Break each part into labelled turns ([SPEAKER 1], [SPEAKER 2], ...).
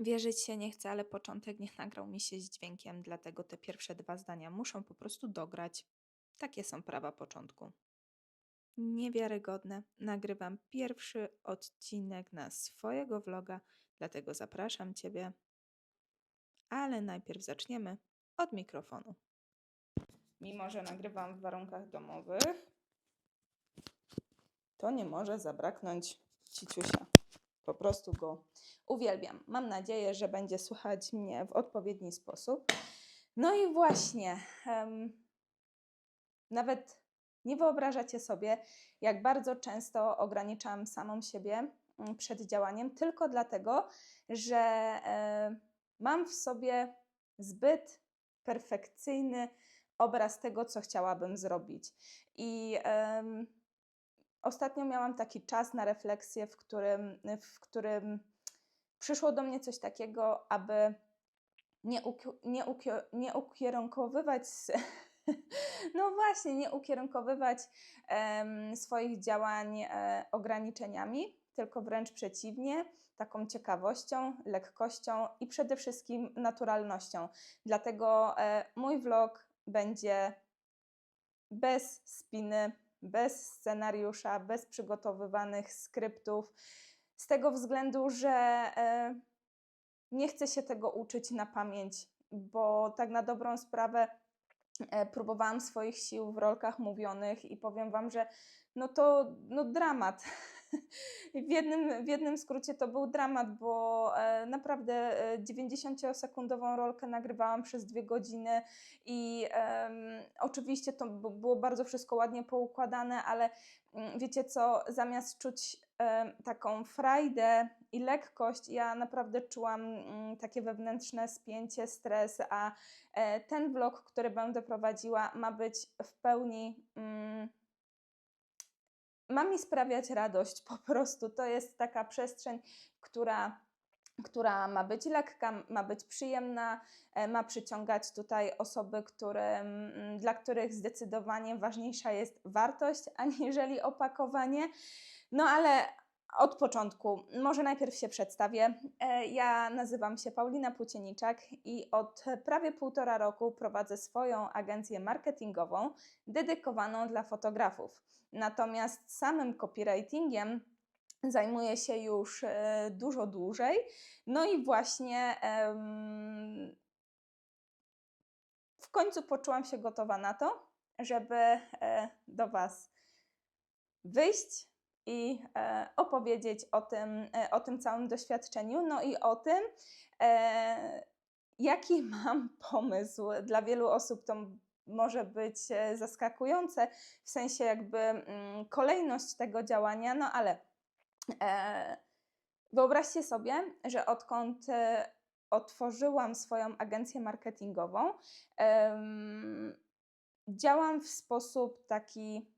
[SPEAKER 1] Wierzyć się nie chcę, ale początek nie nagrał mi się z dźwiękiem, dlatego te pierwsze dwa zdania muszą po prostu dograć. Takie są prawa początku. Niewiarygodne. Nagrywam pierwszy odcinek na swojego vloga, dlatego zapraszam Ciebie. Ale najpierw zaczniemy od mikrofonu. Mimo, że nagrywam w warunkach domowych, to nie może zabraknąć ciciusia. Po prostu go uwielbiam. Mam nadzieję, że będzie słuchać mnie w odpowiedni sposób. No i właśnie, em, nawet nie wyobrażacie sobie, jak bardzo często ograniczam samą siebie mm, przed działaniem, tylko dlatego, że e, mam w sobie zbyt perfekcyjny obraz tego, co chciałabym zrobić. I em, ostatnio miałam taki czas na refleksję, w którym, w którym przyszło do mnie coś takiego, aby nie, uki- nie, uki- nie ukierunkowywać, no właśnie, nie ukierunkowywać em, swoich działań e, ograniczeniami, tylko wręcz przeciwnie, taką ciekawością, lekkością i przede wszystkim naturalnością. Dlatego e, mój vlog będzie bez spiny, bez scenariusza, bez przygotowywanych skryptów, z tego względu, że e, nie chcę się tego uczyć na pamięć, bo tak na dobrą sprawę e, próbowałam swoich sił w rolkach mówionych i powiem Wam, że no to no dramat. W jednym, w jednym skrócie to był dramat, bo e, naprawdę e, 90-sekundową rolkę nagrywałam przez dwie godziny i em, oczywiście to było bardzo wszystko ładnie poukładane, ale mm, wiecie co, zamiast czuć em, taką frajdę i lekkość, ja naprawdę czułam mm, takie wewnętrzne spięcie, stres, a e, ten vlog, który będę prowadziła, ma być w pełni. Mm, ma mi sprawiać radość po prostu. To jest taka przestrzeń, która, która ma być lekka, ma być przyjemna, e, ma przyciągać tutaj osoby, które, mm, dla których zdecydowanie ważniejsza jest wartość, aniżeli opakowanie. No ale od początku, może najpierw się przedstawię. E, Ja nazywam się Paulina Płócieniczak i od prawie półtora roku prowadzę swoją agencję marketingową dedykowaną dla fotografów. Natomiast samym copywritingiem zajmuję się już e, dużo dłużej. No i właśnie w końcu poczułam się gotowa na to, żeby e, do Was wyjść i e, opowiedzieć o tym, e, o tym całym doświadczeniu, no i o tym, e, jaki mam pomysł. Dla wielu osób to może być zaskakujące, w sensie jakby mm, kolejność tego działania, no ale wyobraźcie sobie, że odkąd otworzyłam swoją agencję marketingową, działam w sposób taki.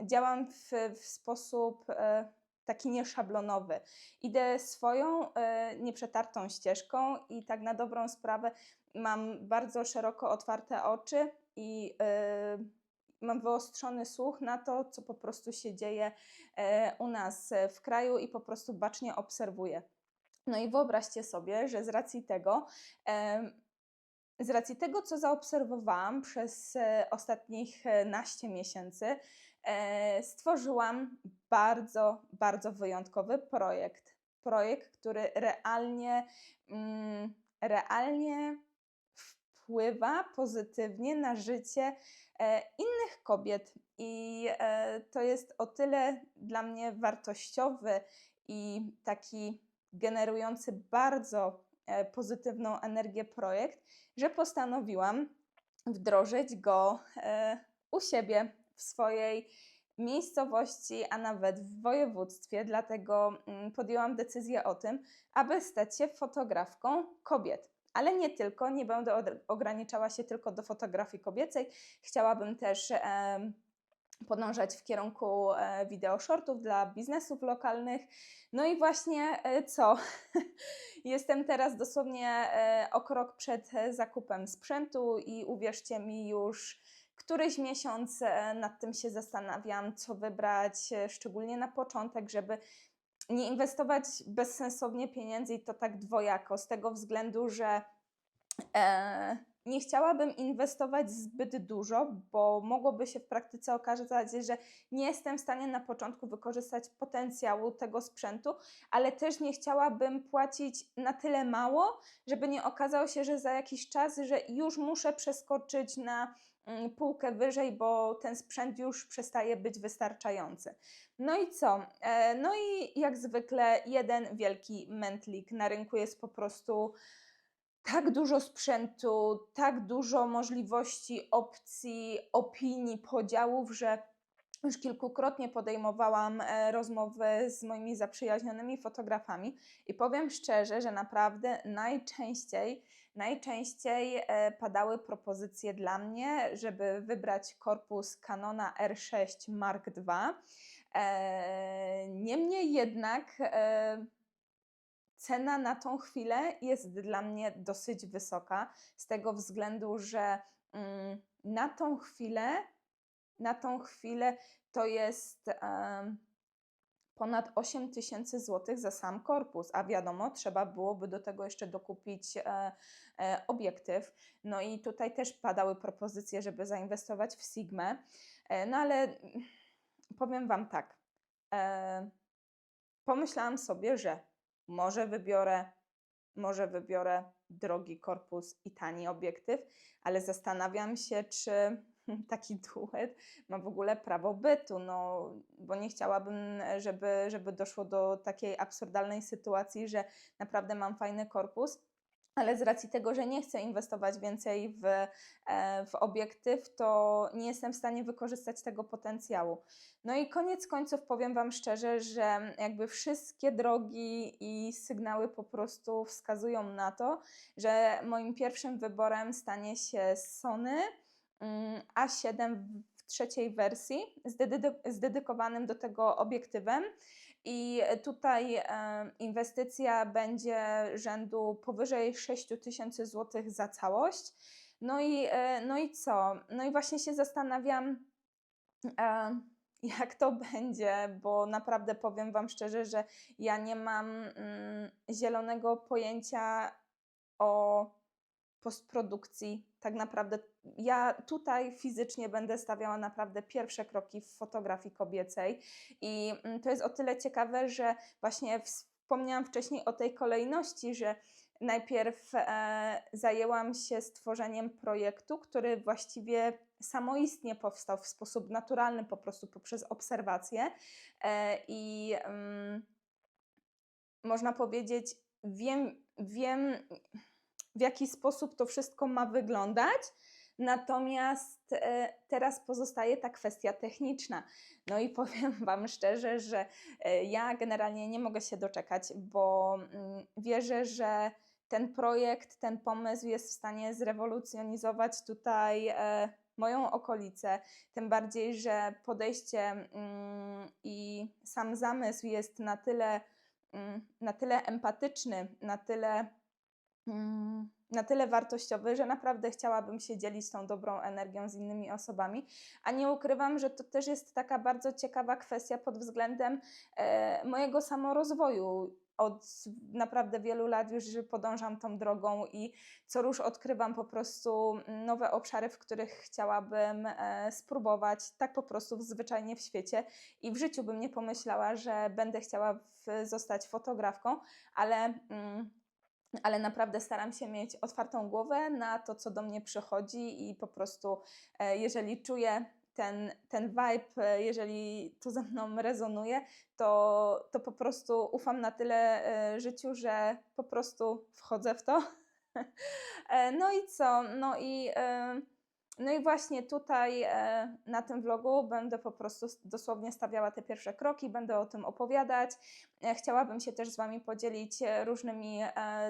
[SPEAKER 1] Działam w, w sposób e, taki nieszablonowy. Idę swoją e, nieprzetartą ścieżką i tak na dobrą sprawę mam bardzo szeroko otwarte oczy i e, mam wyostrzony słuch na to, co po prostu się dzieje u nas w kraju i po prostu bacznie obserwuję. No i wyobraźcie sobie, że z racji tego, z racji tego, co zaobserwowałam przez e, ostatnich e, naście miesięcy, e, stworzyłam bardzo, bardzo wyjątkowy projekt. Projekt, który realnie, mm, realnie wpływa pozytywnie na życie innych kobiet. I to jest o tyle dla mnie wartościowy i taki generujący bardzo pozytywną energię projekt, że postanowiłam wdrożyć go e, u siebie w swojej miejscowości, a nawet w województwie. Dlatego mm, podjęłam decyzję o tym, aby stać się fotografką kobiet. Ale nie tylko, nie będę ograniczała się tylko do fotografii kobiecej. Chciałabym też podążać w kierunku e, wideo shortów dla biznesów lokalnych. No i właśnie e, co? Jestem teraz dosłownie e, o krok przed zakupem sprzętu i uwierzcie mi już któryś miesiąc nad tym się zastanawiam, co wybrać, szczególnie na początek, żeby nie inwestować bezsensownie pieniędzy i to tak dwojako, z tego względu, że e, nie chciałabym inwestować zbyt dużo, bo mogłoby się w praktyce okazać, że nie jestem w stanie na początku wykorzystać potencjału tego sprzętu, ale też nie chciałabym płacić na tyle mało, żeby nie okazało się, że za jakiś czas, że już muszę przeskoczyć na mm, półkę wyżej, bo ten sprzęt już przestaje być wystarczający. No i co? E, No i jak zwykle jeden wielki mętlik. Na rynku jest po prostu tak dużo sprzętu, tak dużo możliwości, opcji, opinii, podziałów, że już kilkukrotnie podejmowałam e, rozmowy z moimi zaprzyjaźnionymi fotografami i powiem szczerze, że naprawdę najczęściej, najczęściej e, padały propozycje dla mnie, żeby wybrać korpus Canona R6 Mark II. E, Niemniej jednak cena na tą chwilę jest dla mnie dosyć wysoka, z tego względu, że mm, na tą chwilę, na tą chwilę to jest ponad 8 tysięcy złotych za sam korpus, a wiadomo, trzeba byłoby do tego jeszcze dokupić e, e, obiektyw. No i tutaj też padały propozycje, żeby zainwestować w Sigmę, e, no ale powiem Wam tak. Pomyślałam sobie, że może wybiorę, może wybiorę drogi korpus i tani obiektyw, ale zastanawiam się, czy taki duet ma w ogóle prawo bytu, no bo nie chciałabym, żeby, żeby doszło do takiej absurdalnej sytuacji, że naprawdę mam fajny korpus, ale z racji tego, że nie chcę inwestować więcej w, e, w obiektyw, to nie jestem w stanie wykorzystać tego potencjału. No i koniec końców powiem Wam szczerze, że jakby wszystkie drogi i sygnały po prostu wskazują na to, że moim pierwszym wyborem stanie się Sony mm, A7 w trzeciej wersji z, dedy- z dedykowanym do tego obiektywem. I tutaj e, inwestycja będzie rzędu powyżej 6 tysięcy złotych za całość. No i, e, no i co? No i właśnie się zastanawiam, e, jak to będzie, bo naprawdę powiem Wam szczerze, że ja nie mam mm, zielonego pojęcia o postprodukcji. Tak naprawdę ja tutaj fizycznie będę stawiała naprawdę pierwsze kroki w fotografii kobiecej i mm, to jest o tyle ciekawe, że właśnie wspomniałam wcześniej o tej kolejności, że najpierw e, zajęłam się stworzeniem projektu, który właściwie samoistnie powstał w sposób naturalny, po prostu poprzez obserwacje e, i mm, można powiedzieć, wiem, wiem w jaki sposób to wszystko ma wyglądać. Natomiast e, teraz pozostaje ta kwestia techniczna. No i powiem Wam szczerze, że e, ja generalnie nie mogę się doczekać, bo mm, wierzę, że ten projekt, ten pomysł jest w stanie zrewolucjonizować tutaj e, moją okolicę. Tym bardziej, że podejście mm, i sam zamysł jest na tyle, mm, na tyle empatyczny, na tyle na tyle wartościowy, że naprawdę chciałabym się dzielić tą dobrą energią z innymi osobami. A nie ukrywam, że to też jest taka bardzo ciekawa kwestia pod względem e, mojego samorozwoju. Od naprawdę wielu lat już podążam tą drogą i co rusz odkrywam po prostu nowe obszary, w których chciałabym e, spróbować, tak po prostu zwyczajnie w świecie. I w życiu bym nie pomyślała, że będę chciała w, zostać fotografką, ale. Mm, ale naprawdę staram się mieć otwartą głowę na to, co do mnie przychodzi i po prostu, e, jeżeli czuję ten, ten vibe, e, jeżeli to ze mną rezonuje, to, to po prostu ufam na tyle e, życiu, że po prostu wchodzę w to. No i co? No i. No i właśnie tutaj e, na tym vlogu będę po prostu dosłownie stawiała te pierwsze kroki, będę o tym opowiadać. E, chciałabym się też z Wami podzielić e, różnymi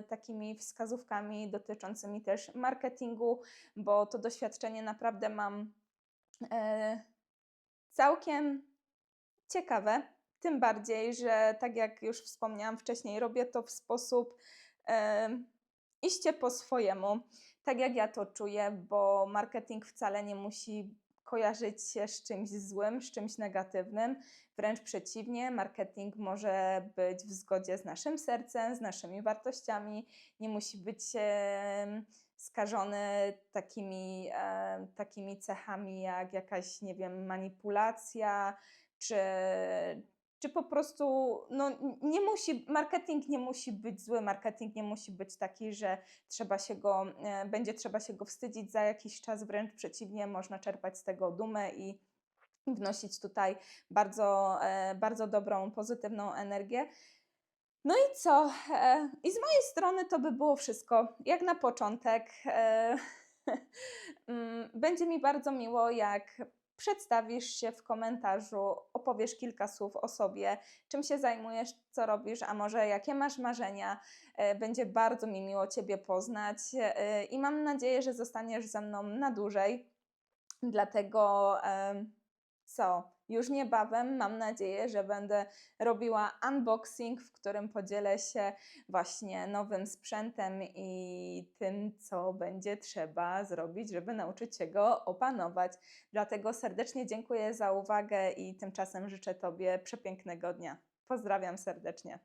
[SPEAKER 1] takimi wskazówkami dotyczącymi też marketingu, bo to doświadczenie naprawdę mam całkiem ciekawe. Tym bardziej, że tak jak już wspomniałam wcześniej, robię to w sposób iście po swojemu tak jak ja to czuję, bo marketing wcale nie musi kojarzyć się z czymś złym, z czymś negatywnym. Wręcz przeciwnie, marketing może być w zgodzie z naszym sercem, z naszymi wartościami, nie musi być skażony takimi, takimi cechami jak jakaś, nie wiem, manipulacja, czy, czy po prostu, no nie musi, marketing nie musi być zły, marketing nie musi być taki, że trzeba się go, e, będzie trzeba się go wstydzić za jakiś czas, wręcz przeciwnie, można czerpać z tego dumę i wnosić tutaj bardzo, e, bardzo dobrą, pozytywną energię. No i co? E, I z mojej strony to by było wszystko. Jak na początek. mm, Będzie mi bardzo miło, jak przedstawisz się w komentarzu, opowiesz kilka słów o sobie, czym się zajmujesz, co robisz, a może jakie masz marzenia. E, Będzie bardzo mi miło Ciebie poznać e, i mam nadzieję, że zostaniesz ze mną na dłużej. Dlatego co? Już niebawem mam nadzieję, że będę robiła unboxing, w którym podzielę się właśnie nowym sprzętem i tym, co będzie trzeba zrobić, żeby nauczyć się go opanować. Dlatego serdecznie dziękuję za uwagę i tymczasem życzę Tobie przepięknego dnia. Pozdrawiam serdecznie.